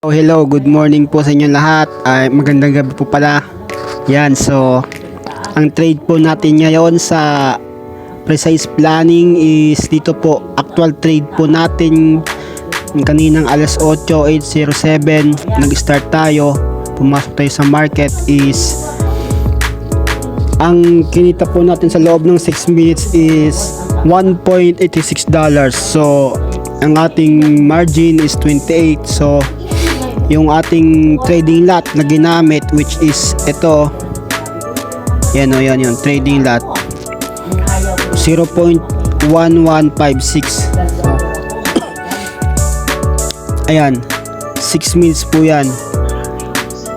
Oh, hello, good morning po sa inyo lahat. Ay, magandang gabi po pala. Yan, so ang trade po natin ngayon sa precise planning is dito po actual trade po natin kaninang alas 8:0807 nag-start tayo. Pumasok tayo sa market is ang kinita po natin sa loob ng 6 minutes is 1.86 dollars. So ang ating margin is 28. So yung ating trading lot na ginamit which is ito. Yan o yan yun trading lot. 0.1156 ayan 6 minutes po yan.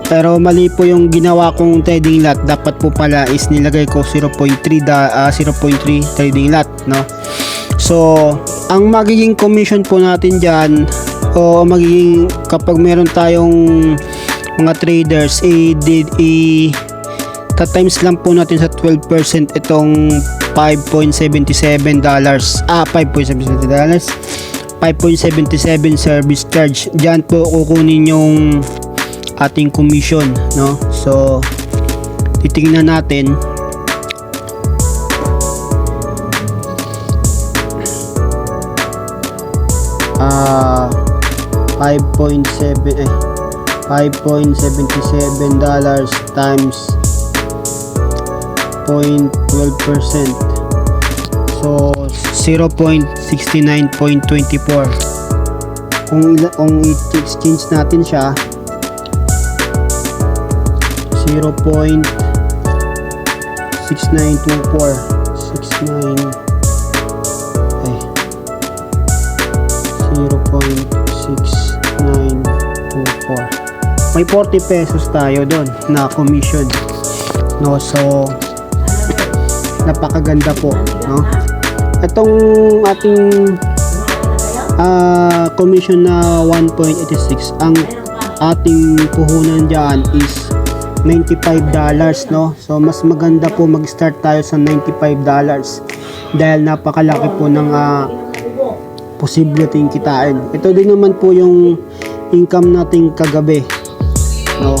Pero mali po yung ginawa kong trading lot. Dapat po pala is nilagay ko 0.3 da, ah, 0.3 trading lot no? So ang magiging commission po natin dyan o magiging kapag meron tayong mga traders i did i ta times lang po natin sa 12% itong 5.77 dollars. Ah 5.77 dollars. 5.77 service charge. Diyan po kukunin yung ating commission no? So titingnan natin. Ah 5.7 eh 5.77 dollars times 0.12% so 0.69.24 kung kung i-exchange natin siya 0.6924 69 eh 0.6924 may 40 pesos tayo doon na commission. No so napakaganda po no? Itong ating ah, commission na 1.86 ang ating puhunan dyan is 95 dollars no? So mas maganda po mag-start tayo sa 95 dollars dahil napakalaki po ng ah, posible nating kitain. Ito din naman po yung income nating kagabi. No?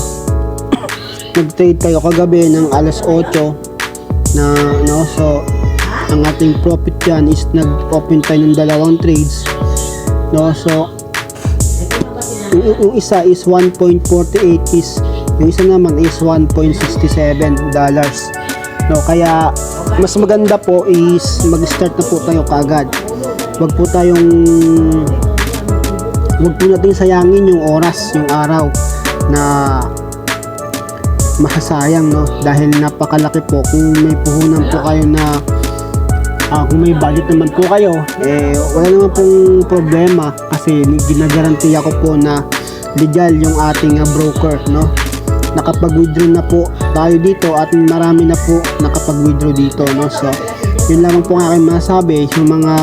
Nag-trade tayo kagabi ng alas 8 na no so ang ating profit diyan is nag-open tayo ng dalawang trades. No? So yung, yung isa is 1.48 is yung isa naman is 1.67 dollars. No, kaya mas maganda po is mag-start na po tayo kaagad wag po tayong wag po natin sayangin yung oras, yung araw na masasayang no? Dahil napakalaki po. Kung may puhunan po kayo na ah, kung may budget naman po kayo eh wala naman pong problema kasi ginagarantiya ko po na legal yung ating ah, broker no? Nakapag-withdraw na po tayo dito at marami na po nakapag-withdraw dito no? So yun lamang po ang aking masabi yung mga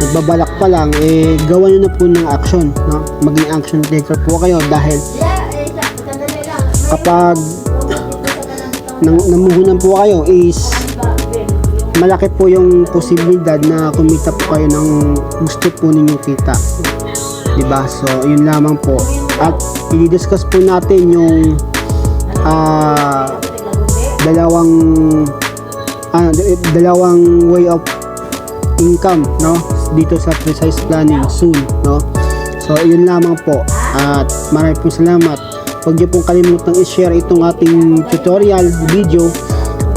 nagbabalak pa lang eh gawa nyo na po ng action no? maging action taker po kayo dahil kapag nang, namuhunan po kayo is malaki po yung posibilidad na kumita po kayo ng gusto po ninyong kita. Di ba so yun lamang po. At i-discuss po natin yung ah dalawang d- dalawang way of income no dito sa precise planning soon no? So yun lamang po. At maraming po salamat. Huwag niyo pong kalimutang i-share itong ating tutorial video.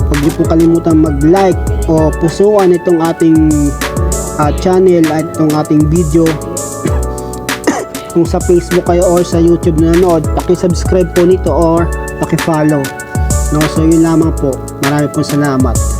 Huwag niyo pong kalimutan mag-like o pusuan itong ating ah, channel at itong ating video. Kung sa Facebook kayo or sa YouTube na nanood paki-subscribe po nito or paki-follow. No so yun lamang po. Marami pong salamat